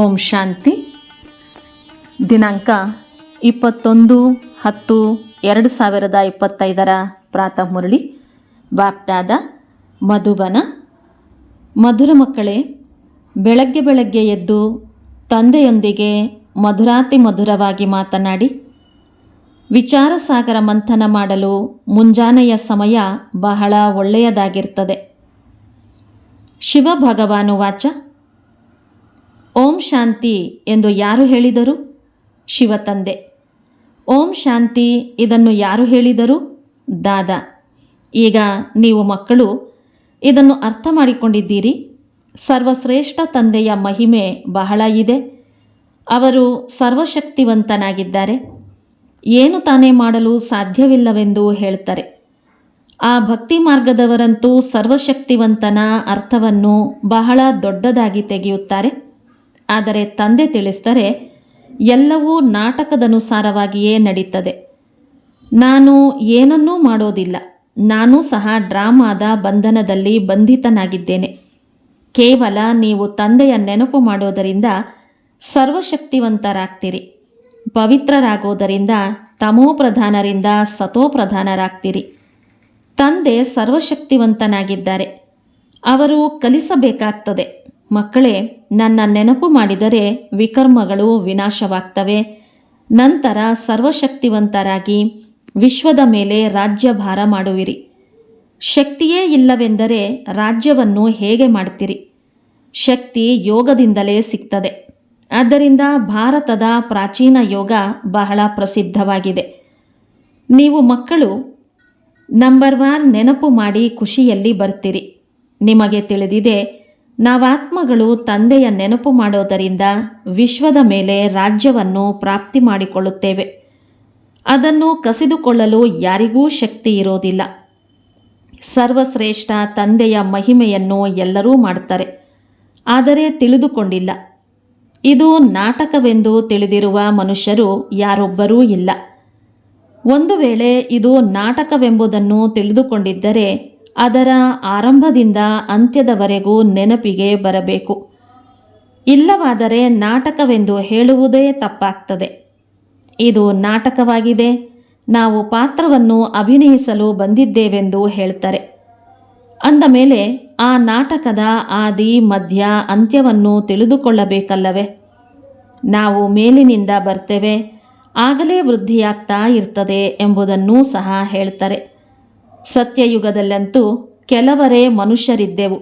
ಓಂ ಶಾಂತಿ. ದಿನಾಂಕ ಇಪ್ಪತ್ತೊಂದು ಹತ್ತು ಎರಡು ಸಾವಿರದ ಇಪ್ಪತ್ತೈದರ ಪ್ರಾತಃ ಮುರಳಿ. ಬಾಪ್ತಾದ ಮಧುಬನ. ಮಧುರ ಮಕ್ಕಳೇ, ಬೆಳಗ್ಗೆ ಬೆಳಗ್ಗೆ ಎದ್ದು ತಂದೆಯೊಂದಿಗೆ ಮಧುರಾತಿ ಮಧುರವಾಗಿ ಮಾತನಾಡಿ, ವಿಚಾರ ಸಾಗರ ಮಂಥನ ಮಾಡಲು ಮುಂಜಾನೆಯ ಸಮಯ ಬಹಳ ಒಳ್ಳೆಯದಾಗಿರ್ತದೆ. ಶಿವ ಭಗವಾನು ವಾಚ. ಓಂ ಶಾಂತಿ ಎಂದು ಯಾರು ಹೇಳಿದರು? ಶಿವ ತಂದೆ ಓಂ ಶಾಂತಿ ಇದನ್ನು ಯಾರು ಹೇಳಿದರು? ದಾದಾ. ಈಗ ನೀವು ಮಕ್ಕಳು, ಇದನ್ನು ಅರ್ಥ ಮಾಡಿಕೊಂಡಿದ್ದೀರಿ. ಸರ್ವಶ್ರೇಷ್ಠ ತಂದೆಯ ಮಹಿಮೆ ಬಹಳ ಇದೆ. ಅವರು ಸರ್ವಶಕ್ತಿವಂತನಾಗಿದ್ದಾರೆ. ಏನು ತಾನೇ ಮಾಡಲು ಸಾಧ್ಯವಿಲ್ಲವೆಂದು ಹೇಳ್ತಾರೆ. ಆ ಭಕ್ತಿ ಮಾರ್ಗದವರಂತೂ ಸರ್ವಶಕ್ತಿವಂತನ ಅರ್ಥವನ್ನು ಬಹಳ ದೊಡ್ಡದಾಗಿ ತೆಗೆಯುತ್ತಾರೆ. ಆದರೆ ತಂದೆ ತಿಳಿಸಿದರೆ, ಎಲ್ಲವೂ ನಾಟಕದನುಸಾರವಾಗಿಯೇ ನಡೀತದೆ. ನಾನು ಏನನ್ನೂ ಮಾಡೋದಿಲ್ಲ. ನಾನು ಸಹ ಡ್ರಾಮಾದ ಬಂಧನದಲ್ಲಿ ಬಂಧಿತನಾಗಿದ್ದೇನೆ. ಕೇವಲ ನೀವು ತಂದೆಯ ನೆನಪು ಮಾಡೋದರಿಂದ ಸರ್ವಶಕ್ತಿವಂತರಾಗ್ತೀರಿ. ಪವಿತ್ರರಾಗೋದರಿಂದ ತಮೋಪ್ರಧಾನರಿಂದ ಸತೋಪ್ರಧಾನರಾಗ್ತೀರಿ ತಂದೆ ಸರ್ವಶಕ್ತಿವಂತನಾಗಿದ್ದಾರೆ. ಅವರು ಕಲಿಸಬೇಕಾಗ್ತದೆ. ಮಕ್ಕಳೇ ನನ್ನ ನೆನಪು ಮಾಡಿದರೆ ವಿಕರ್ಮಗಳು ವಿನಾಶವಾಗ್ತವೆ. ನಂತರ ಸರ್ವಶಕ್ತಿವಂತರಾಗಿ ವಿಶ್ವದ ಮೇಲೆ ರಾಜ್ಯಭಾರ ಮಾಡುವಿರಿ. ಶಕ್ತಿಯೇ ಇಲ್ಲವೆಂದರೆ ರಾಜ್ಯವನ್ನು ಹೇಗೆ ಮಾಡ್ತೀರಿ? ಶಕ್ತಿ ಯೋಗದಿಂದಲೇ ಸಿಗ್ತದೆ. ಆದ್ದರಿಂದ ಭಾರತದ ಪ್ರಾಚೀನ ಯೋಗ ಬಹಳ ಪ್ರಸಿದ್ಧವಾಗಿದೆ. ನೀವು ಮಕ್ಕಳು, ನಂಬರ್ ಒನ್ ನೆನಪು ಮಾಡಿ ಖುಷಿಯಲ್ಲಿ ಬರ್ತೀರಿ. ನಿಮಗೆ ತಿಳಿದಿದೆ ನಾವಾತ್ಮಗಳು ತಂದೆಯ ನೆನಪು ಮಾಡೋದರಿಂದ ವಿಶ್ವದ ಮೇಲೆ ರಾಜ್ಯವನ್ನು ಪ್ರಾಪ್ತಿ ಮಾಡಿಕೊಳ್ಳುತ್ತೇವೆ. ಅದನ್ನು ಕಸಿದುಕೊಳ್ಳಲು ಯಾರಿಗೂ ಶಕ್ತಿ ಇರೋದಿಲ್ಲ. ಸರ್ವಶ್ರೇಷ್ಠ ತಂದೆಯ ಮಹಿಮೆಯನ್ನು ಎಲ್ಲರೂ ಮಾಡ್ತಾರೆ ಆದರೆ ತಿಳಿದುಕೊಂಡಿಲ್ಲ. ಇದು ನಾಟಕವೆಂದು ತಿಳಿದಿರುವ ಮನುಷ್ಯರು ಯಾರೊಬ್ಬರೂ ಇಲ್ಲ. ಒಂದು ವೇಳೆ ಇದು ನಾಟಕವೆಂಬುದನ್ನು ತಿಳಿದುಕೊಂಡಿದ್ದರೆ ಅದರ ಆರಂಭದಿಂದ ಅಂತ್ಯದವರೆಗೂ ನೆನಪಿಗೆ ಬರಬೇಕು. ಇಲ್ಲವಾದರೆ ನಾಟಕವೆಂದು ಹೇಳುವುದೇ ತಪ್ಪಾಗ್ತದೆ. ಇದು ನಾಟಕವಾಗಿದೆ. ನಾವು ಪಾತ್ರವನ್ನು ಅಭಿನಯಿಸಲು ಬಂದಿದ್ದೇವೆಂದು ಹೇಳ್ತಾರೆ. ಅಂದ ಮೇಲೆ ಆ ನಾಟಕದ ಆದಿ, ಮಧ್ಯ, ಅಂತ್ಯವನ್ನು ತಿಳಿದುಕೊಳ್ಳಬೇಕಲ್ಲವೇ? ನಾವು ಮೇಲಿನಿಂದ ಬರ್ತೇವೆ. ಆಗಲೇ ವೃದ್ಧಿಯಾಗ್ತಾ ಇರ್ತದೆ ಎಂಬುದನ್ನೂ ಸಹ ಹೇಳ್ತಾರೆ. ಸತ್ಯಯುಗದಲ್ಲಂತೂ ಕೆಲವರೇ ಮನುಷ್ಯರಿದ್ದೆವು.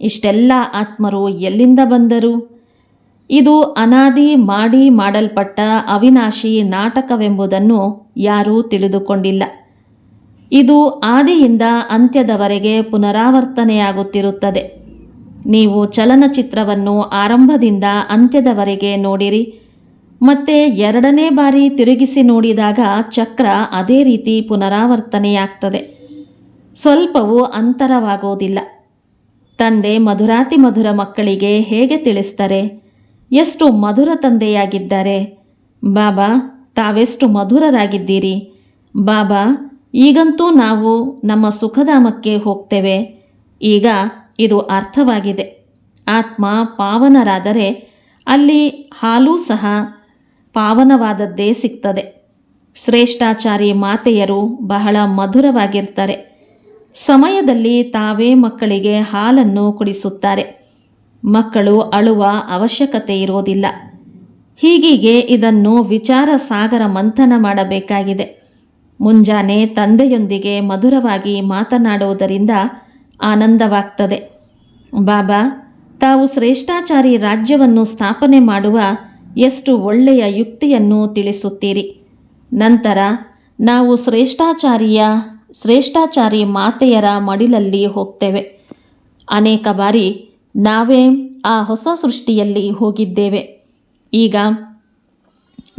ಇಷ್ಟೆಲ್ಲ ಆತ್ಮರು ಎಲ್ಲಿಂದ ಬಂದರು? ಇದು ಅನಾದಿ ಮಾಡಿ ಮಾಡಲ್ಪಟ್ಟ ಅವಿನಾಶಿ ನಾಟಕವೆಂಬುದನ್ನು ಯಾರೂ ತಿಳಿದುಕೊಂಡಿಲ್ಲ. ಇದು ಆದಿಯಿಂದ ಅಂತ್ಯದವರೆಗೆ ಪುನರಾವರ್ತನೆಯಾಗುತ್ತಿರುತ್ತದೆ. ನೀವು ಚಲನಚಿತ್ರವನ್ನು ಆರಂಭದಿಂದ ಅಂತ್ಯದವರೆಗೆ ನೋಡಿರಿ, ಮತ್ತೆ ಎರಡನೇ ಬಾರಿ ತಿರುಗಿಸಿ ನೋಡಿದಾಗ ಚಕ್ರ ಅದೇ ರೀತಿ ಪುನರಾವರ್ತನೆಯಾಗ್ತದೆ. ಸ್ವಲ್ಪವೂ ಅಂತರವಾಗೋದಿಲ್ಲ. ತಂದೆ ಮಧುರಾತಿ ಮಧುರ ಮಕ್ಕಳಿಗೆ ಹೇಗೆ ತಿಳಿಸ್ತಾರೆ? ಎಷ್ಟು ಮಧುರ ತಂದೆಯಾಗಿದ್ದಾರೆ? ಬಾಬಾ, ತಾವೆಷ್ಟು ಮಧುರರಾಗಿದ್ದೀರಿ? ಬಾಬಾ, ಈಗಂತೂ ನಾವು ನಮ್ಮ ಸುಖಧಾಮಕ್ಕೆ ಹೋಗ್ತೇವೆ. ಈಗ ಇದು ಅರ್ಥವಾಗಿದೆ. ಆತ್ಮ ಪಾವನರಾದರೆ ಅಲ್ಲಿ ಹಾಲೂ ಸಹ ಪಾವನವಾದದ್ದೇ ಸಿಗ್ತದೆ. ಶ್ರೇಷ್ಠಾಚಾರಿ ಮಾತೆಯರು ಬಹಳ ಮಧುರವಾಗಿರ್ತಾರೆ. ಸಮಯದಲ್ಲಿ ತಾವೇ ಮಕ್ಕಳಿಗೆ ಹಾಲನ್ನು ಕುಡಿಸುತ್ತಾರೆ. ಮಕ್ಕಳು ಅಳುವ ಅವಶ್ಯಕತೆ ಇರೋದಿಲ್ಲ. ಹೀಗೀಗೆ ಇದನ್ನು ವಿಚಾರ ಸಾಗರ ಮಂಥನ ಮಾಡಬೇಕಾಗಿದೆ. ಮುಂಜಾನೆ ತಂದೆಯೊಂದಿಗೆ ಮಧುರವಾಗಿ ಮಾತನಾಡುವುದರಿಂದ ಆನಂದವಾಗ್ತದೆ. ಬಾಬಾ, ತಾವು ಶ್ರೇಷ್ಠಾಚಾರಿ ರಾಜ್ಯವನ್ನು ಸ್ಥಾಪನೆ ಮಾಡುವ ಎಷ್ಟು ಒಳ್ಳೆಯ ಯುಕ್ತಿಯನ್ನು ತಿಳಿಸುತ್ತೀರಿ. ನಂತರ ನಾವು ಶ್ರೇಷ್ಠಾಚಾರಿಯ ಶ್ರೇಷ್ಠಾಚಾರಿ ಮಾತೆಯರ ಮಡಿಲಲ್ಲಿ ಹೋಗ್ತೇವೆ. ಅನೇಕ ಬಾರಿ ನಾವೇ ಆ ಹೊಸ ಸೃಷ್ಟಿಯಲ್ಲಿ ಹೋಗಿದ್ದೇವೆ. ಈಗ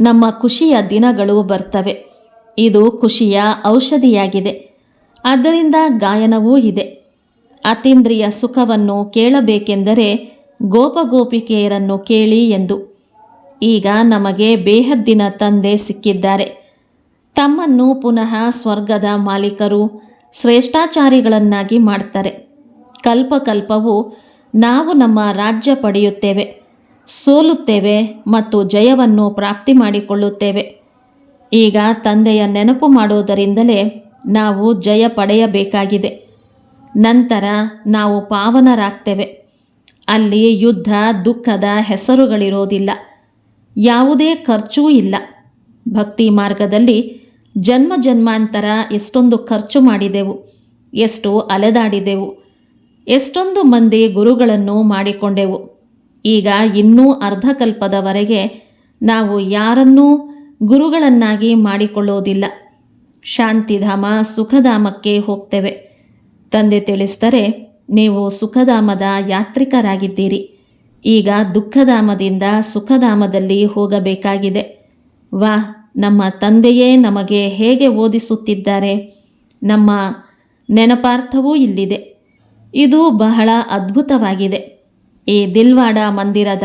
ನಮ್ಮ ಖುಷಿಯ ದಿನಗಳು ಬರ್ತವೆ. ಇದು ಖುಷಿಯ ಔಷಧಿಯಾಗಿದೆ. ಆದ್ದರಿಂದ ಗಾಯನವೂ ಇದೆ. ಅತೀಂದ್ರಿಯ ಸುಖವನ್ನು ಕೇಳಬೇಕೆಂದರೆ ಗೋಪಗೋಪಿಕೆಯರನ್ನು ಕೇಳಿ ಎಂದು. ಈಗ ನಮಗೆ ಬೇಹದ್ದಿನ ತಂದೆ ಸಿಕ್ಕಿದ್ದಾರೆ. ತಮ್ಮನ್ನು ಪುನಃ ಸ್ವರ್ಗದ ಮಾಲೀಕರು ಶ್ರೇಷ್ಠಾಚಾರಿಗಳನ್ನಾಗಿ ಮಾಡ್ತಾರೆ. ಕಲ್ಪಕಲ್ಪವು ನಾವು ನಮ್ಮ ರಾಜ್ಯ ಪಡೆಯುತ್ತೇವೆ, ಸೋಲುತ್ತೇವೆ ಮತ್ತು ಜಯವನ್ನು ಪ್ರಾಪ್ತಿ ಮಾಡಿಕೊಳ್ಳುತ್ತೇವೆ. ಈಗ ತಂದೆಯ ನೆನಪು ಮಾಡುವುದರಿಂದಲೇ ನಾವು ಜಯ ಪಡೆಯಬೇಕಾಗಿದೆ. ನಂತರ ನಾವು ಪಾವನರಾಗ್ತೇವೆ. ಅಲ್ಲಿ ಯುದ್ಧ, ದುಃಖದ ಹೆಸರುಗಳಿರೋದಿಲ್ಲ. ಯಾವುದೇ ಖರ್ಚೂ ಇಲ್ಲ. ಭಕ್ತಿ ಮಾರ್ಗದಲ್ಲಿ ಜನ್ಮ ಜನ್ಮಾಂತರ ಎಷ್ಟೊಂದು ಖರ್ಚು ಮಾಡಿದೆವು, ಎಷ್ಟು ಅಲೆದಾಡಿದೆವು, ಎಷ್ಟೊಂದು ಮಂದಿ ಗುರುಗಳನ್ನು ಮಾಡಿಕೊಂಡೆವು. ಈಗ ಇನ್ನೂ ಅರ್ಧಕಲ್ಪದವರೆಗೆ ನಾವು ಯಾರನ್ನೂ ಗುರುಗಳನ್ನಾಗಿ ಮಾಡಿಕೊಳ್ಳೋದಿಲ್ಲ. ಶಾಂತಿಧಾಮ ಸುಖಧಾಮಕ್ಕೆ ಹೋಗ್ತೇವೆ. ತಂದೆ ತಿಳಿಸ್ತಾರೆ ನೀವು ಸುಖಧಾಮದ ಯಾತ್ರಿಕರಾಗಿದ್ದೀರಿ. ಈಗ ದುಃಖಧಾಮದಿಂದ ಸುಖಧಾಮದಲ್ಲಿ ಹೋಗಬೇಕಾಗಿದೆ. ವಾ ನಮ್ಮ ತಂದೆಯೇ ನಮಗೆ ಹೇಗೆ ಓದಿಸುತ್ತಿದ್ದಾರೆ ನಮ್ಮ ನೆನಪಾರ್ಥವೂ ಇಲ್ಲಿದೆ. ಇದು ಬಹಳ ಅದ್ಭುತವಾಗಿದೆ. ಈ ದಿಲ್ವಾಡ ಮಂದಿರದ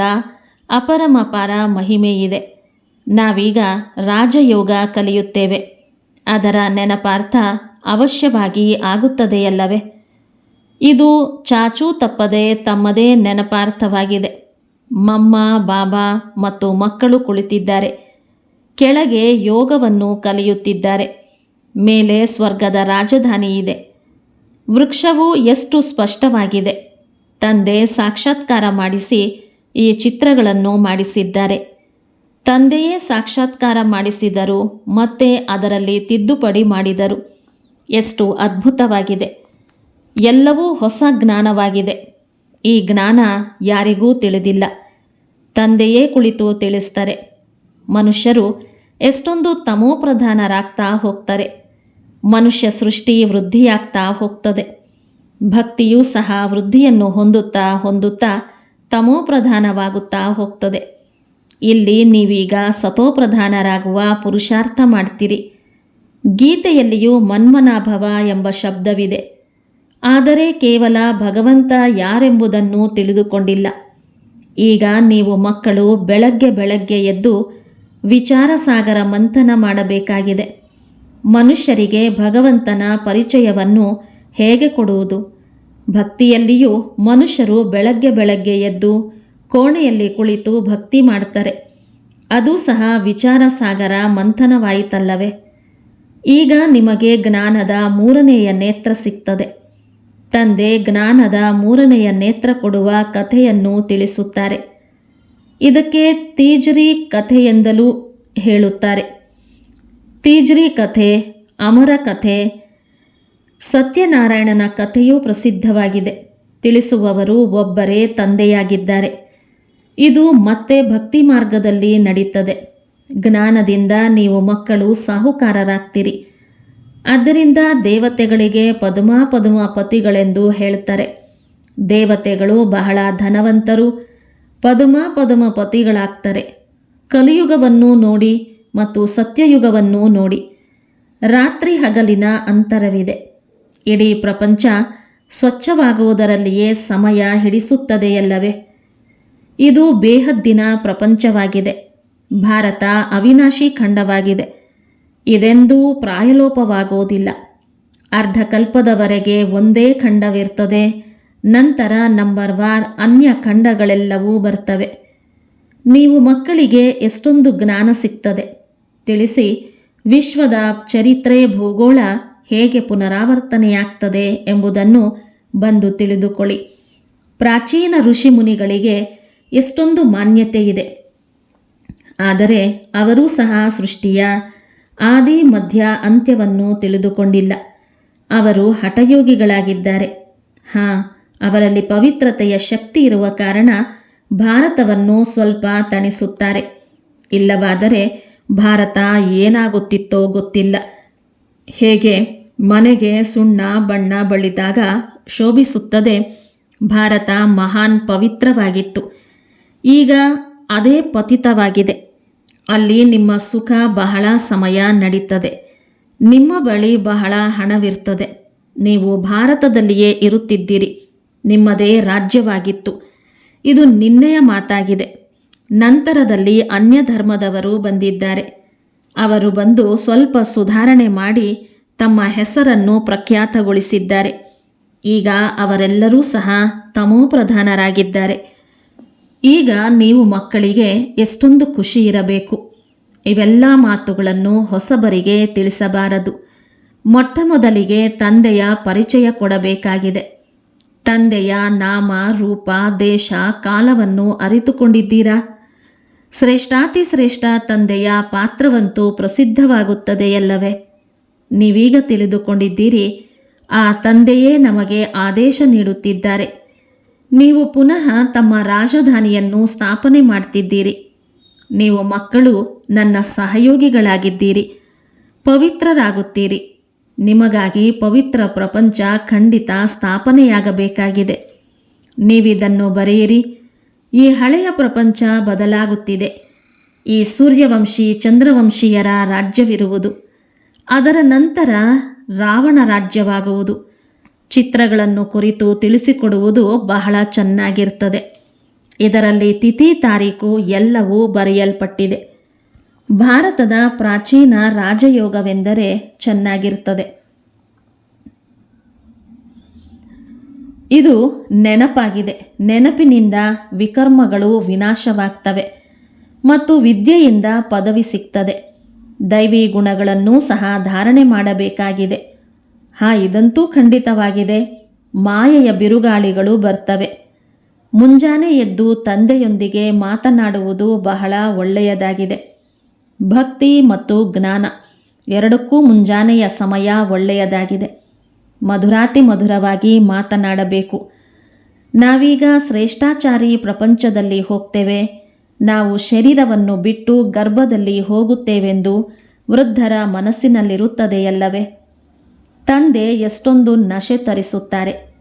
ಅಪರಮಪಾರ ಮಹಿಮೆ ಇದೆ ನಾವೀಗ ರಾಜಯೋಗ ಕಲಿಯುತ್ತೇವೆ. ಅದರ ನೆನಪಾರ್ಥ ಅವಶ್ಯವಾಗಿ ಆಗುತ್ತದೆಯಲ್ಲವೇ? ಇದು ಚಾಚೂ ತಪ್ಪದೆ ತಮ್ಮದೇ ನೆನಪಾರ್ಥವಾಗಿದೆ. ಮಮ್ಮ, ಬಾಬಾ ಮತ್ತು ಮಕ್ಕಳು ಕುಳಿತಿದ್ದಾರೆ. ಕೆಳಗೆ ಯೋಗವನ್ನು ಕಲಿಯುತ್ತಿದ್ದಾರೆ. ಮೇಲೆ ಸ್ವರ್ಗದ ರಾಜಧಾನಿ ಇದೆ. ವೃಕ್ಷವು ಎಷ್ಟು ಸ್ಪಷ್ಟವಾಗಿದೆ. ತಂದೆ ಸಾಕ್ಷಾತ್ಕಾರ ಮಾಡಿಸಿ ಈ ಚಿತ್ರಗಳನ್ನು ಮಾಡಿಸಿದ್ದಾರೆ. ತಂದೆಯೇ ಸಾಕ್ಷಾತ್ಕಾರ ಮಾಡಿಸಿದರು ಮತ್ತೆ ಅದರಲ್ಲಿ ತಿದ್ದುಪಡಿ ಮಾಡಿದರು. ಎಷ್ಟು ಅದ್ಭುತವಾಗಿದೆ. ಎಲ್ಲವೂ ಹೊಸ ಜ್ಞಾನವಾಗಿದೆ. ಈ ಜ್ಞಾನ ಯಾರಿಗೂ ತಿಳಿದಿಲ್ಲ. ತಂದೆಯೇ ಕುಳಿತು ತಿಳಿಸ್ತಾರೆ. ಮನುಷ್ಯರು ಎಷ್ಟೊಂದು ತಮೋಪ್ರಧಾನರಾಗ್ತಾ ಹೋಗ್ತಾರೆ. ಮನುಷ್ಯ ಸೃಷ್ಟಿ ವೃದ್ಧಿಯಾಗ್ತಾ ಹೋಗ್ತದೆ. ಭಕ್ತಿಯೂ ಸಹ ವೃದ್ಧಿಯನ್ನು ಹೊಂದುತ್ತಾ ಹೊಂದುತ್ತಾ ತಮೋಪ್ರಧಾನವಾಗುತ್ತಾ ಹೋಗ್ತದೆ. ಇಲ್ಲಿ ನೀವೀಗ ಸತೋಪ್ರಧಾನರಾಗುವ ಪುರುಷಾರ್ಥ ಮಾಡ್ತೀರಿ. ಗೀತೆಯಲ್ಲಿಯೂ ಮನ್ಮನಾಭವ ಎಂಬ ಶಬ್ದವಿದೆ. ಆದರೆ ಕೇವಲ ಭಗವಂತ ಯಾರೆಂಬುದನ್ನು ತಿಳಿದುಕೊಂಡಿಲ್ಲ. ಈಗ ನೀವು ಮಕ್ಕಳು ಬೆಳಗ್ಗೆ ಬೆಳಗ್ಗೆ ಎದ್ದು ವಿಚಾರ ಸಾಗರ ಮಂಥನ ಮಾಡಬೇಕಾಗಿದೆ. ಮನುಷ್ಯರಿಗೆ ಭಗವಂತನ ಪರಿಚಯವನ್ನು ಹೇಗೆ ಕೊಡುವುದು? ಭಕ್ತಿಯಲ್ಲಿಯೂ ಮನುಷ್ಯರು ಬೆಳಗ್ಗೆ ಬೆಳಗ್ಗೆ ಎದ್ದು ಕೋಣೆಯಲ್ಲಿ ಕುಳಿತು ಭಕ್ತಿ ಮಾಡ್ತಾರೆ. ಅದು ಸಹ ವಿಚಾರ ಸಾಗರ ಮಂಥನವಾಯಿತಲ್ಲವೇ? ಈಗ ನಿಮಗೆ ಜ್ಞಾನದ ಮೂರನೆಯ ನೇತ್ರ ಸಿಗ್ತದೆ. ತಂದೆ ಜ್ಞಾನದ ಮೂರನೆಯ ನೇತ್ರ ಕೊಡುವ ಕಥೆಯನ್ನು ತಿಳಿಸುತ್ತಾರೆ. ಇದಕ್ಕೆ ತೀಜರಿ ಎಂದಲೂ ಹೇಳುತ್ತಾರೆ. ತೀಜ್ರಿ ಕಥೆ, ಅಮರ ಕಥೆ, ಸತ್ಯನಾರಾಯಣನ ಕಥೆಯೂ ಪ್ರಸಿದ್ಧವಾಗಿದೆ. ತಿಳಿಸುವವರು ಒಬ್ಬರೇ ತಂದೆಯಾಗಿದ್ದಾರೆ. ಇದು ಮತ್ತೆ ಭಕ್ತಿ ಮಾರ್ಗದಲ್ಲಿ ನಡೀತದೆ. ಜ್ಞಾನದಿಂದ ನೀವು ಮಕ್ಕಳು ಸಾಹುಕಾರರಾಗ್ತೀರಿ. ಆದ್ದರಿಂದ ದೇವತೆಗಳಿಗೆ ಪದ್ಮಾ ಪದ್ಮ ಪತಿಗಳೆಂದು ಹೇಳ್ತಾರೆ. ದೇವತೆಗಳು ಬಹಳ ಧನವಂತರು. ಪದುಮ ಪದಮ ಪತಿಗಳಾಗ್ತಾರೆ. ಕಲಿಯುಗವನ್ನು ನೋಡಿ ಮತ್ತು ಸತ್ಯಯುಗವನ್ನು ನೋಡಿ. ರಾತ್ರಿ ಹಗಲಿನ ಅಂತರವಿದೆ. ಇಡೀ ಪ್ರಪಂಚ ಸ್ವಚ್ಛವಾಗುವುದರಲ್ಲಿಯೇ ಸಮಯ ಹಿಡಿಸುತ್ತದೆಯಲ್ಲವೇ? ಇದು ಬೇಹದ್ದಿನ ಪ್ರಪಂಚವಾಗಿದೆ. ಭಾರತ ಅವಿನಾಶಿ ಖಂಡವಾಗಿದೆ. ಇದೆಂದೂ ಪ್ರಾಯಲೋಪವಾಗುವುದಿಲ್ಲ. ಅರ್ಧಕಲ್ಪದವರೆಗೆ ಒಂದೇ ಖಂಡವಿರ್ತದೆ. ನಂತರ ನಂಬರ್ ವಾರ್ ಅನ್ಯ ಖಂಡಗಳೆಲ್ಲವೂ ಬರ್ತವೆ. ನೀವು ಮಕ್ಕಳಿಗೆ ಎಷ್ಟೊಂದು ಜ್ಞಾನ ಸಿಗ್ತದೆ. ತಿಳಿಸಿ, ವಿಶ್ವದ ಚರಿತ್ರೆ ಭೂಗೋಳ ಹೇಗೆ ಪುನರಾವರ್ತನೆಯಾಗ್ತದೆ ಎಂಬುದನ್ನು ಬಂದು ತಿಳಿದುಕೊಳ್ಳಿ. ಪ್ರಾಚೀನ ಋಷಿ ಮುನಿಗಳಿಗೆ ಎಷ್ಟೊಂದು ಮಾನ್ಯತೆ ಇದೆ. ಆದರೆ ಅವರೂ ಸಹ ಸೃಷ್ಟಿಯ ಆದಿ, ಮಧ್ಯ, ಅಂತ್ಯವನ್ನು ತಿಳಿದುಕೊಂಡಿಲ್ಲ. ಅವರು ಹಠಯೋಗಿಗಳಾಗಿದ್ದಾರೆ. ಹಾ ಅವರಲ್ಲಿ ಪವಿತ್ರತೆಯ ಶಕ್ತಿ ಇರುವ ಕಾರಣ ಭಾರತವನ್ನು ಸ್ವಲ್ಪ ತಣಿಸುತ್ತಾರೆ. ಇಲ್ಲವಾದರೆ ಭಾರತ ಏನಾಗುತ್ತಿತ್ತೋ ಗೊತ್ತಿಲ್ಲ. ಹೇಗೆ? ಮನೆಗೆ ಸುಣ್ಣ, ಬಣ್ಣ ಬಳಿದಾಗ ಶೋಭಿಸುತ್ತದೆ. ಭಾರತ ಮಹಾನ್ ಪವಿತ್ರವಾಗಿತ್ತು. ಈಗ ಅದೇ ಪತಿತವಾಗಿದೆ. ಅಲ್ಲಿ ನಿಮ್ಮ ಸುಖ ಬಹಳ ಸಮಯ ನಡೀತದೆ. ನಿಮ್ಮ ಬಳಿ ಬಹಳ ಹಣವಿರ್ತದೆ. ನೀವು ಭಾರತದಲ್ಲಿಯೇ ಇರುತ್ತಿದ್ದೀರಿ. ನಿಮ್ಮದೇ ರಾಜ್ಯವಾಗಿತ್ತು. ಇದು ನಿನ್ನೆಯ ಮಾತಾಗಿದೆ. ನಂತರದಲ್ಲಿ ಅನ್ಯ ಧರ್ಮದವರು ಬಂದಿದ್ದಾರೆ. ಅವರು ಬಂದು ಸ್ವಲ್ಪ ಸುಧಾರಣೆ ಮಾಡಿ ತಮ್ಮ ಹೆಸರನ್ನು ಪ್ರಖ್ಯಾತಗೊಳಿಸಿದ್ದಾರೆ. ಈಗ ಅವರೆಲ್ಲರೂ ಸಹ ತಮೋಪ್ರಧಾನರಾಗಿದ್ದಾರೆ ಈಗ ನೀವು ಮಕ್ಕಳಿಗೆ ಎಷ್ಟೊಂದು ಖುಷಿ ಇರಬೇಕು. ಇವೆಲ್ಲ ಮಾತುಗಳನ್ನು ಹೊಸಬರಿಗೆ ತಿಳಿಸಬಾರದು. ಮೊಟ್ಟಮೊದಲಿಗೆ ತಂದೆಯ ಪರಿಚಯ ಕೊಡಬೇಕಾಗಿದೆ. ತಂದೆಯ ನಾಮ, ರೂಪ, ದೇಶ, ಕಾಲವನ್ನು ಅರಿತುಕೊಂಡಿದ್ದೀರಾ? ಶ್ರೇಷ್ಠಾತಿ ಶ್ರೇಷ್ಠ ತಂದೆಯ ಪಾತ್ರವಂತೂ ಪ್ರಸಿದ್ಧವಾಗುತ್ತದೆಯಲ್ಲವೇ ನೀವೀಗ ತಿಳಿದುಕೊಂಡಿದ್ದೀರಿ, ಆ ತಂದೆಯೇ ನಮಗೆ ಆದೇಶ ನೀಡುತ್ತಿದ್ದಾರೆ. ನೀವು ಪುನಃ ತಮ್ಮ ರಾಜಧಾನಿಯನ್ನು ಸ್ಥಾಪನೆ ಮಾಡ್ತಿದ್ದೀರಿ. ನೀವು ಮಕ್ಕಳು, ನನ್ನ ಸಹಯೋಗಿಗಳಾಗಿದ್ದೀರಿ. ಪವಿತ್ರರಾಗುತ್ತೀರಿ. ನಿಮಗಾಗಿ ಪವಿತ್ರ ಪ್ರಪಂಚ ಖಂಡಿತ ಸ್ಥಾಪನೆಯಾಗಬೇಕಾಗಿದೆ. ನೀವಿದನ್ನು ಬರೆಯಿರಿ. ಈ ಹಳೆಯ ಪ್ರಪಂಚ ಬದಲಾಗುತ್ತಿದೆ. ಈ ಸೂರ್ಯವಂಶಿ ಚಂದ್ರವಂಶೀಯರ ರಾಜ್ಯವಿರುವುದು. ಅದರ ನಂತರ ರಾವಣ ರಾಜ್ಯವಾಗುವುದು. ಚಿತ್ರಗಳನ್ನು ಕುರಿತು ತಿಳಿಸಿಕೊಡುವುದು ಬಹಳ ಚೆನ್ನಾಗಿರ್ತದೆ. ಇದರಲ್ಲಿ ತಿಥಿ ತಾರೀಕು ಎಲ್ಲವೂ ಬರೆಯಲ್ಪಟ್ಟಿದೆ. ಭಾರತದ ಪ್ರಾಚೀನ ರಾಜಯೋಗವೆಂದರೆ ಚೆನ್ನಾಗಿರ್ತದೆ. ಇದು ನೆನಪಾಗಿದೆ. ನೆನಪಿನಿಂದ ವಿಕರ್ಮಗಳು ವಿನಾಶವಾಗ್ತವೆ ಮತ್ತು ವಿದ್ಯೆಯಿಂದ ಪದವಿ ಸಿಗ್ತದೆ. ದೈವಿ ಗುಣಗಳನ್ನು ಸಹ ಧಾರಣೆ ಮಾಡಬೇಕಾಗಿದೆ. ಹಾ, ಇದಂತೂ ಖಂಡಿತವಾಗಿದೆ. ಮಾಯೆಯ ಬಿರುಗಾಳಿಗಳು ಬರ್ತವೆ. ಮುಂಜಾನೆ ಎದ್ದು ತಂದೆಯೊಂದಿಗೆ ಮಾತನಾಡುವುದು ಬಹಳ ಒಳ್ಳೆಯದಾಗಿದೆ. ಭಕ್ತಿ ಮತ್ತು ಜ್ಞಾನ ಎರಡಕ್ಕೂ ಮುಂಜಾನೆಯ ಸಮಯ ಒಳ್ಳೆಯದಾಗಿದೆ. ಮಧುರಾತಿ ಮಧುರವಾಗಿ ಮಾತನಾಡಬೇಕು. ನಾವೀಗ ಶ್ರೇಷ್ಠಾಚಾರಿ ಪ್ರಪಂಚದಲ್ಲಿ ಹೋಗ್ತೇವೆ. ನಾವು ಶರೀರವನ್ನು ಬಿಟ್ಟು ಗರ್ಭದಲ್ಲಿ ಹೋಗುತ್ತೇವೆಂದು ವೃದ್ಧರ ಮನಸ್ಸಿನಲ್ಲಿರುತ್ತದೆಯಲ್ಲವೇ? ತಂದೆ ಎಷ್ಟೊಂದು ನಶೆ ತರಿಸುತ್ತಾರೆ.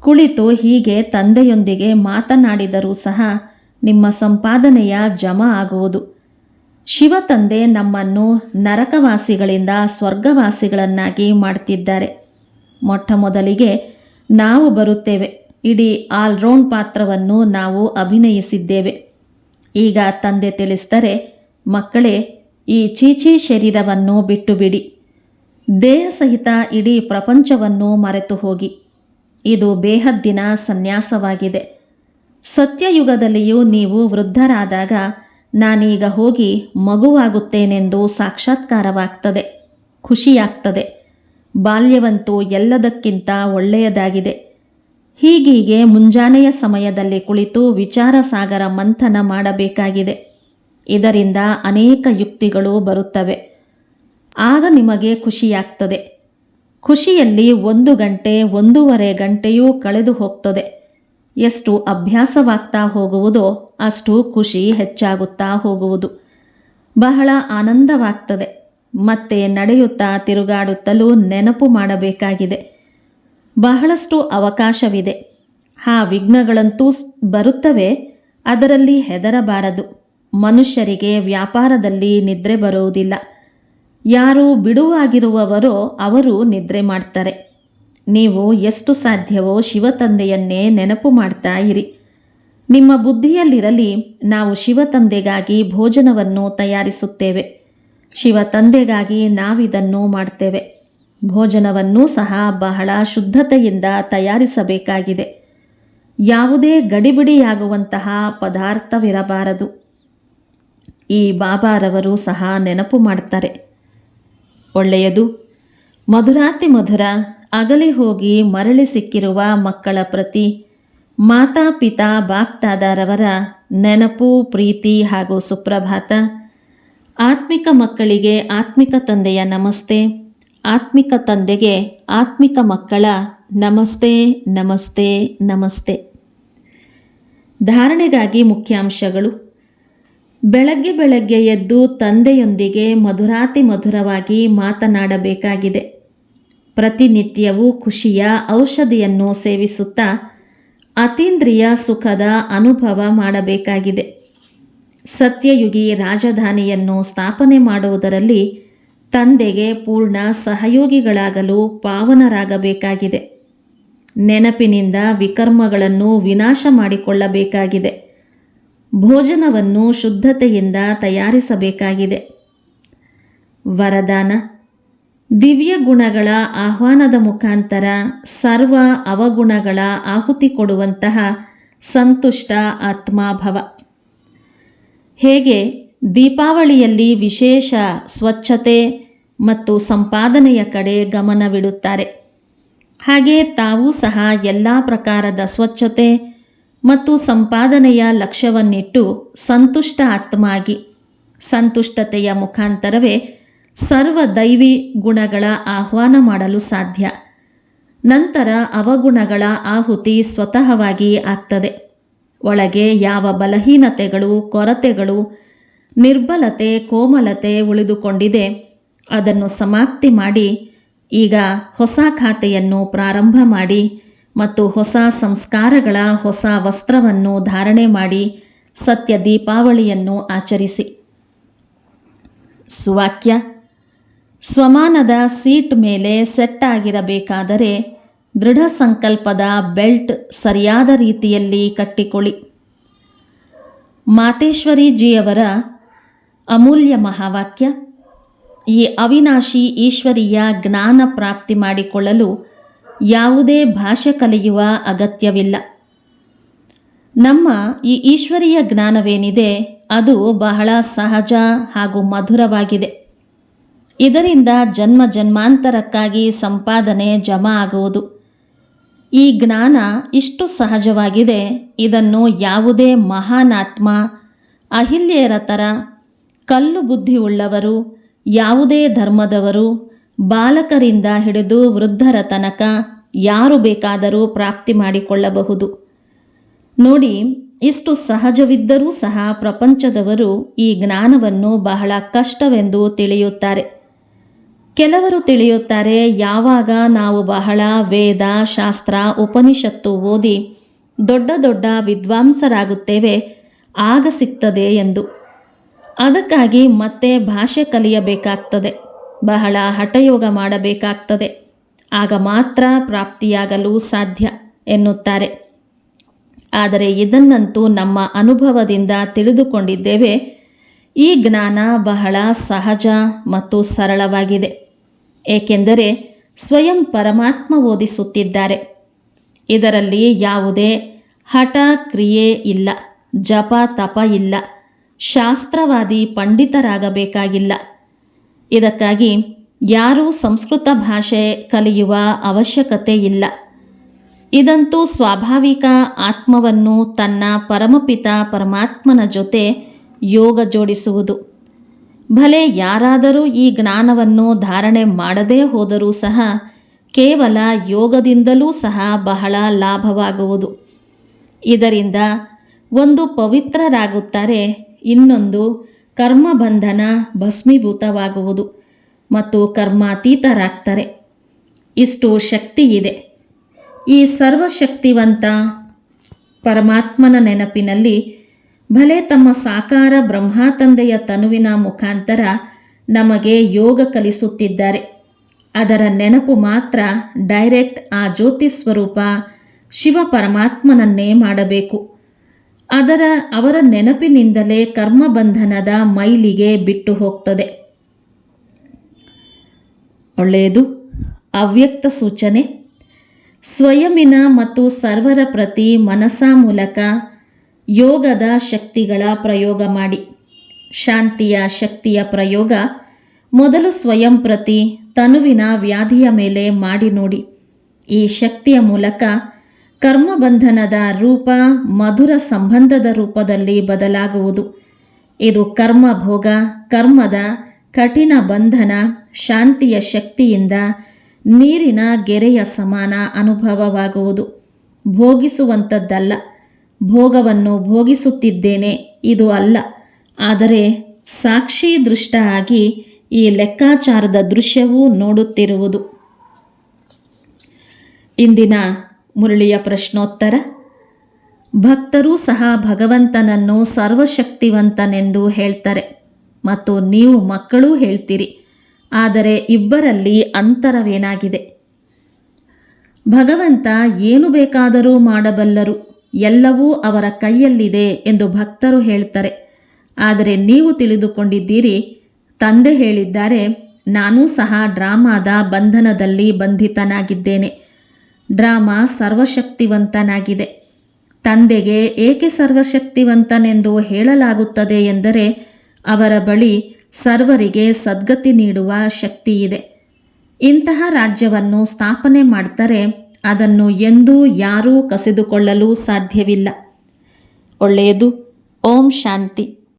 ಕುಳಿತು ಹೀಗೆ ತಂದೆಯೊಂದಿಗೆ ಮಾತನಾಡಿದರೂ ಸಹ ನಿಮ್ಮ ಸಂಪಾದನೆಯ ಜಮ ಆಗುವುದು. ಶಿವ ತಂದೆ ನಮ್ಮನ್ನು ನರಕವಾಸಿಗಳಿಂದ ಸ್ವರ್ಗವಾಸಿಗಳನ್ನಾಗಿ ಮಾಡ್ತಿದ್ದಾರೆ. ಮೊಟ್ಟ ಮೊದಲಿಗೆ ನಾವು ಬರುತ್ತೇವೆ. ಇಡೀ ಆಲ್ರೌಂಡ್ ಪಾತ್ರವನ್ನು ನಾವು ಅಭಿನಯಿಸಿದ್ದೇವೆ. ಈಗ ತಂದೆ ತಿಳಿಸ್ತಾರೆ ಮಕ್ಕಳೇ, ಈ ಚೀಚಿ ಶರೀರವನ್ನು ಬಿಟ್ಟು ಬಿಡಿ ದೇಹ ಸಹಿತ ಇಡೀ ಪ್ರಪಂಚವನ್ನು ಮರೆತು ಹೋಗಿ. ಇದು ಬೇಹದ್ದಿನ ಸನ್ಯಾಸವಾಗಿದೆ. ಸತ್ಯಯುಗದಲ್ಲಿಯೂ ನೀವು ವೃದ್ಧರಾದಾಗ ನಾನೀಗ ಹೋಗಿ ಮಗುವಾಗುತ್ತೇನೆಂದು ಸಾಕ್ಷಾತ್ಕಾರವಾಗ್ತದೆ. ಖುಷಿಯಾಗ್ತದೆ. ಬಾಲ್ಯವಂತೂ ಎಲ್ಲದಕ್ಕಿಂತ ಒಳ್ಳೆಯದಾಗಿದೆ. ಹೀಗೀಗೆ ಮುಂಜಾನೆಯ ಸಮಯದಲ್ಲಿ ಕುಳಿತು ವಿಚಾರ ಸಾಗರ ಮಂಥನ ಮಾಡಬೇಕಾಗಿದೆ. ಇದರಿಂದ ಅನೇಕ ಯುಕ್ತಿಗಳು ಬರುತ್ತವೆ. ಆಗ ನಿಮಗೆ ಖುಷಿಯಾಗ್ತದೆ. ಖುಷಿಯಲ್ಲಿ ಒಂದು ಗಂಟೆ ಒಂದೂವರೆ ಗಂಟೆಯೂ ಕಳೆದು ಹೋಗ್ತದೆ ಎಷ್ಟು ಅಭ್ಯಾಸವಾಗ್ತಾ ಹೋಗುವುದೋ ಅಷ್ಟು ಖುಷಿ ಹೆಚ್ಚಾಗುತ್ತಾ ಹೋಗುವುದು. ಬಹಳ ಆನಂದವಾಗ್ತದೆ. ಮತ್ತೆ ನಡೆಯುತ್ತಾ ತಿರುಗಾಡುತ್ತಲೂ ನೆನಪು ಮಾಡಬೇಕಾಗಿದೆ. ಬಹಳಷ್ಟು ಅವಕಾಶವಿದೆ. ಆ ವಿಘ್ನಗಳಂತೂ ಬರುತ್ತವೆ, ಅದರಲ್ಲಿ ಹೆದರಬಾರದು. ಮನುಷ್ಯರಿಗೆ ವ್ಯಾಪಾರದಲ್ಲಿ ನಿದ್ರೆ ಬರುವುದಿಲ್ಲ. ಯಾರು ಬಿಡುವಾಗಿರುವವರೋ ಅವರು ನಿದ್ರೆ ಮಾಡ್ತಾರೆ. ನೀವು ಎಷ್ಟು ಸಾಧ್ಯವೋ ಶಿವತಂದೆಯನ್ನೇ ನೆನಪು ಮಾಡ್ತಾ ಇರಿ. ನಿಮ್ಮ ಬುದ್ಧಿಯಲ್ಲಿರಲಿ ನಾವು ಶಿವತಂದೆಗಾಗಿ ಭೋಜನವನ್ನು ತಯಾರಿಸುತ್ತೇವೆ. ಶಿವತಂದೆಗಾಗಿ ನಾವಿದನ್ನು ಮಾಡ್ತೇವೆ. ಭೋಜನವನ್ನು ಸಹ ಬಹಳ ಶುದ್ಧತೆಯಿಂದ ತಯಾರಿಸಬೇಕಾಗಿದೆ. ಯಾವುದೇ ಗಡಿಬಿಡಿಯಾಗುವಂತಹ ಪದಾರ್ಥವಿರಬಾರದು. ಈ ಬಾಬಾರವರು ಸಹ ನೆನಪು ಮಾಡ್ತಾರೆ. ಒಳ್ಳೆಯದು. ಮಧುರಾತಿ ಮಧುರ. ಅಗಲಿ ಹೋಗಿ ಮರಳಿ ಸಿಕ್ಕಿರುವ ಮಕ್ಕಳ ಪ್ರತಿ ಮಾತಾ ಪಿತಾ ಬಾಕ್ತಾದಾರವರ ನೆನಪು, ಪ್ರೀತಿ ಹಾಗೂ ಸುಪ್ರಭಾತ. ಆತ್ಮಿಕ ಮಕ್ಕಳಿಗೆ ಆತ್ಮಿಕ ತಂದೆಯ ನಮಸ್ತೆ. ಆತ್ಮಿಕ ತಂದೆಗೆ ಆತ್ಮಿಕ ಮಕ್ಕಳ ನಮಸ್ತೆ ನಮಸ್ತೆ ನಮಸ್ತೆ. ಧಾರಣೆಗಾಗಿ ಮುಖ್ಯಾಂಶಗಳು. ಬೆಳಗ್ಗೆ ಬೆಳಗ್ಗೆ ಎದ್ದು ತಂದೆಯೊಂದಿಗೆ ಮಧುರಾತಿ ಮಧುರವಾಗಿ ಮಾತನಾಡಬೇಕಾಗಿದೆ. ಪ್ರತಿನಿತ್ಯವೂ ಖುಷಿಯ ಔಷಧಿಯನ್ನು ಸೇವಿಸುತ್ತಾ ಅತೀಂದ್ರಿಯ ಸುಖದ ಅನುಭವ ಮಾಡಬೇಕಾಗಿದೆ. ಸತ್ಯಯುಗಿ ರಾಜಧಾನಿಯನ್ನು ಸ್ಥಾಪನೆ ಮಾಡುವುದರಲ್ಲಿ ತಂದೆಗೆ ಪೂರ್ಣ ಸಹಯೋಗಿಗಳಾಗಲು ಪಾವನರಾಗಬೇಕಾಗಿದೆ. ನೆನಪಿನಿಂದ ವಿಕರ್ಮಗಳನ್ನು ವಿನಾಶ ಮಾಡಿಕೊಳ್ಳಬೇಕಾಗಿದೆ. ಭೋಜನವನ್ನು ಶುದ್ಧತೆಯಿಂದ ತಯಾರಿಸಬೇಕಾಗಿದೆ. ವರದಾನ ದಿವ್ಯ ಗುಣಗಳ ಆಹ್ವಾನದ ಮುಖಾಂತರ ಸರ್ವ ಅವಗುಣಗಳ ಆಹುತಿ ಕೊಡುವಂತಹ ಸಂತುಷ್ಟ ಆತ್ಮಾಭವ. ಹೇಗೆ? ದೀಪಾವಳಿಯಲ್ಲಿ ವಿಶೇಷ ಸ್ವಚ್ಛತೆ ಮತ್ತು ಸಂಪಾದನೆಯ ಕಡೆ ಗಮನವಿಡುತ್ತಾರೆ ಹಾಗೆ ತಾವೂ ಸಹ ಎಲ್ಲ ಪ್ರಕಾರದ ಸ್ವಚ್ಛತೆ ಮತ್ತು ಸಂಪಾದನೆಯ ಲಕ್ಷ್ಯವನ್ನಿಟ್ಟು ಸಂತುಷ್ಟ ಆತ್ಮಾಗಿ, ಸಂತುಷ್ಟತೆಯ ಮುಖಾಂತರವೇ ಸರ್ವ ದೈವಿ ಗುಣಗಳ ಆಹ್ವಾನ ಮಾಡಲು ಸಾಧ್ಯ. ನಂತರ ಅವಗುಣಗಳ ಆಹುತಿ ಸ್ವತಃವಾಗಿ ಆಗ್ತದೆ. ಒಳಗೆ ಯಾವ ಬಲಹೀನತೆಗಳು, ಕೊರತೆಗಳು, ನಿರ್ಬಲತೆ, ಕೋಮಲತೆ ಉಳಿದುಕೊಂಡಿದೆ, ಅದನ್ನು ಸಮಾಪ್ತಿ ಮಾಡಿ ಈಗ ಹೊಸ ಖಾತೆಯನ್ನು ಪ್ರಾರಂಭ ಮಾಡಿ ಮತ್ತು ಹೊಸ ಸಂಸ್ಕಾರಗಳ ಹೊಸ ವಸ್ತ್ರವನ್ನು ಧಾರಣೆ ಮಾಡಿ ಸತ್ಯ ದೀಪಾವಳಿಯನ್ನು ಆಚರಿಸಿ. ಸುವಾಕ್ಯ ಸ್ವಮಾನದ ಸೀಟ್ ಮೇಲೆ ಸೆಟ್ ಆಗಿರಬೇಕಾದರೆ ದೃಢ ಸಂಕಲ್ಪದ ಬೆಲ್ಟ್ ಸರಿಯಾದ ರೀತಿಯಲ್ಲಿ ಕಟ್ಟಿಕೊಳ್ಳಿ. ಮಾತೇಶ್ವರಿಜಿಯವರ ಅಮೂಲ್ಯ ಮಹಾವಾಕ್ಯ, ಈ ಅವಿನಾಶಿ ಈಶ್ವರಿಯ ಜ್ಞಾನ ಪ್ರಾಪ್ತಿ ಮಾಡಿಕೊಳ್ಳಲು ಯಾವುದೇ ಭಾಷೆ ಕಲಿಯುವ ಅಗತ್ಯವಿಲ್ಲ. ನಮ್ಮ ಈ ಈಶ್ವರಿಯ ಜ್ಞಾನವೇನಿದೆ ಅದು ಬಹಳ ಸಹಜ ಹಾಗೂ ಮಧುರವಾಗಿದೆ. ಇದರಿಂದ ಜನ್ಮ ಜನ್ಮಾಂತರಕ್ಕಾಗಿ ಸಂಪಾದನೆ ಜಮಾ ಆಗುವುದು. ಈ ಜ್ಞಾನ ಇಷ್ಟು ಸಹಜವಾಗಿದೆ, ಇದನ್ನು ಯಾವುದೇ ಮಹಾನಾತ್ಮ, ಅಹಿಲ್ಯರ ಥರ, ಕಲ್ಲು ಬುದ್ಧಿ ಉಳ್ಳವರು ಯಾವುದೇ ಧರ್ಮದವರು, ಬಾಲಕರಿಂದ ಹಿಡಿದು ವೃದ್ಧರ ತನಕ ಯಾರು ಬೇಕಾದರೂ ಪ್ರಾಪ್ತಿ ಮಾಡಿಕೊಳ್ಳಬಹುದು. ನೋಡಿ, ಇಷ್ಟು ಸಹಜವಿದ್ದರೂ ಸಹ ಪ್ರಪಂಚದವರು ಈ ಜ್ಞಾನವನ್ನು ಬಹಳ ಕಷ್ಟವೆಂದು ತಿಳಿಯುತ್ತಾರೆ. ಕೆಲವರು ತಿಳಿಯುತ್ತಾರೆ, ಯಾವಾಗ ನಾವು ಬಹಳ ವೇದ, ಶಾಸ್ತ್ರ, ಉಪನಿಷತ್ತು ಓದಿ ದೊಡ್ಡ ದೊಡ್ಡ ವಿದ್ವಾಂಸರಾಗುತ್ತೇವೆ, ಆಗ ಸಿಗ್ತದೆ ಎಂದು. ಅದಕ್ಕಾಗಿ ಮತ್ತೆ ಭಾಷೆ ಕಲಿಯಬೇಕಾಗ್ತದೆ, ಬಹಳ ಹಠಯೋಗ ಮಾಡಬೇಕಾಗ್ತದೆ, ಆಗ ಮಾತ್ರ ಪ್ರಾಪ್ತಿಯಾಗಲು ಸಾಧ್ಯ ಎನ್ನುತ್ತಾರೆ. ಆದರೆ ಇದನ್ನಂತೂ ನಮ್ಮ ಅನುಭವದಿಂದ ತಿಳಿದುಕೊಂಡಿದ್ದೇವೆ, ಈ ಜ್ಞಾನ ಬಹಳ ಸಹಜ ಮತ್ತು ಸರಳವಾಗಿದೆ. ಏಕೆಂದರೆ ಸ್ವಯಂ ಪರಮಾತ್ಮ ಓದಿಸುತ್ತಿದ್ದಾರೆ. ಇದರಲ್ಲಿ ಯಾವುದೇ ಹಠ ಕ್ರಿಯೆ ಇಲ್ಲ, ಜಪ ತಪ ಇಲ್ಲ, ಶಾಸ್ತ್ರವಾದಿ ಪಂಡಿತರಾಗಬೇಕಾಗಿಲ್ಲ. ಇದಕ್ಕಾಗಿ ಯಾರೂ ಸಂಸ್ಕೃತ ಭಾಷೆ ಕಲಿಯುವ ಅವಶ್ಯಕತೆ ಇಲ್ಲ. ಇದಂತೂ ಸ್ವಾಭಾವಿಕ ಆತ್ಮವನ್ನು ತನ್ನ ಪರಮಪಿತ ಪರಮಾತ್ಮನ ಜೊತೆ ಯೋಗ ಜೋಡಿಸುವುದು. ಭಲೆ ಯಾರಾದರೂ ಈ ಜ್ಞಾನವನ್ನು ಧಾರಣೆ ಮಾಡದೇ ಹೋದರೂ ಸಹ ಕೇವಲ ಯೋಗದಿಂದಲೂ ಸಹ ಬಹಳ ಲಾಭವಾಗುವುದು. ಇದರಿಂದ ಒಂದು ಪವಿತ್ರರಾಗುತ್ತಾರೆ, ಇನ್ನೊಂದು ಕರ್ಮಬಂಧನ ಭಸ್ಮೀಭೂತವಾಗುವುದು ಮತ್ತು ಕರ್ಮಾತೀತರಾಗ್ತಾರೆ. ಇಷ್ಟು ಶಕ್ತಿ ಇದೆ. ಈ ಸರ್ವಶಕ್ತಿವಂತ ಪರಮಾತ್ಮನ ನೆನಪಿನಲ್ಲಿ ಭಲೆ ತಮ್ಮ ಸಾಕಾರ ಬ್ರಹ್ಮಾತಂದೆಯ ತನುವಿನ ಮುಖಾಂತರ ನಮಗೆ ಯೋಗ ಕಲಿಸುತ್ತಿದ್ದಾರೆ. ಅದರ ನೆನಪು ಮಾತ್ರ ಡೈರೆಕ್ಟ್ ಆ ಜ್ಯೋತಿ ಸ್ವರೂಪ ಶಿವ ಪರಮಾತ್ಮನನ್ನೇ ಮಾಡಬೇಕು. ಅದರ ಅವರ ನೆನಪಿನಿಂದಲೇ ಕರ್ಮಬಂಧನದ ಮೈಲಿಗೆ ಬಿಟ್ಟು ಹೋಗ್ತದೆ. ಒಳ್ಳೆಯದು, ಅವ್ಯಕ್ತ ಸೂಚನೆ. ಸ್ವಯಮಿನ ಮತ್ತು ಸರ್ವರ ಪ್ರತಿ ಮನಸಾ ಮೂಲಕ ಯೋಗದ ಶಕ್ತಿಗಳ ಪ್ರಯೋಗ ಮಾಡಿ. ಶಾಂತಿಯ ಶಕ್ತಿಯ ಪ್ರಯೋಗ ಮೊದಲು ಸ್ವಯಂ ಪ್ರತಿ ತನುವಿನ ವ್ಯಾಧಿಯ ಮೇಲೆ ಮಾಡಿ ನೋಡಿ. ಈ ಶಕ್ತಿಯ ಮೂಲಕ ಕರ್ಮಬಂಧನದ ರೂಪ ಮಧುರ ಸಂಬಂಧದ ರೂಪದಲ್ಲಿ ಬದಲಾಗುವುದು. ಇದು ಕರ್ಮ ಭೋಗ, ಕರ್ಮದ ಕಠಿಣ ಬಂಧನ, ಶಾಂತಿಯ ಶಕ್ತಿಯಿಂದ ನೀರಿನ ಗೆರೆಯ ಸಮಾನ ಅನುಭವವಾಗುವುದು. ಭೋಗಿಸುವಂಥದ್ದಲ್ಲ. ಭೋಗವನ್ನು ಭೋಗಿಸುತ್ತಿದ್ದೇನೆ, ಇದು ಅಲ್ಲ. ಆದರೆ ಸಾಕ್ಷಿ ದೃಷ್ಟ ಆಗಿ ಈ ಲೆಕ್ಕಾಚಾರದ ದೃಶ್ಯವೂ ನೋಡುತ್ತಿರುವುದು. ಇಂದಿನ ಮುರಳಿಯ ಪ್ರಶ್ನೋತ್ತರ, ಭಕ್ತರೂ ಸಹ ಭಗವಂತನನ್ನು ಸರ್ವಶಕ್ತಿವಂತನೆಂದು ಹೇಳ್ತಾರೆ ಮತ್ತು ನೀವು ಮಕ್ಕಳೂ ಹೇಳ್ತೀರಿ, ಆದರೆ ಇಬ್ಬರಲ್ಲಿ ಅಂತರವೇನಾಗಿದೆ? ಭಗವಂತ ಏನು ಬೇಕಾದರೂ ಮಾಡಬಲ್ಲರು. ಎಲ್ಲವೂ ಅವರ ಕೈಯಲ್ಲಿದೆ ಎಂದು ಭಕ್ತರು ಹೇಳ್ತಾರೆ. ಆದರೆ ನೀವು ತಿಳಿದುಕೊಂಡಿದ್ದೀರಿ. ತಂದೆ ಹೇಳಿದ್ದಾರೆ, ನಾನೂ ಸಹ ಡ್ರಾಮಾದ ಬಂಧನದಲ್ಲಿ ಬಂಧಿತನಾಗಿದ್ದೇನೆ. ಡ್ರಾಮಾ ಸರ್ವಶಕ್ತಿವಂತನಾಗಿದೆ. ತಂದೆಗೆ ಏಕೆ ಸರ್ವಶಕ್ತಿವಂತನೆಂದು ಹೇಳಲಾಗುತ್ತದೆ ಎಂದರೆ, ಅವರ ಬಳಿ ಸರ್ವರಿಗೆ ಸದ್ಗತಿ ನೀಡುವ ಶಕ್ತಿ ಇದೆ ಇಂತಹ ರಾಜ್ಯವನ್ನು ಸ್ಥಾಪನೆ ಮಾಡ್ತಾರೆ ಅದನ್ನು ಎಂದೂ ಯಾರೂ ಕಸಿದುಕೊಳ್ಳಲು ಸಾಧ್ಯವಿಲ್ಲ. ಒಳ್ಳೆಯದು. ಓಂ ಶಾಂತಿ.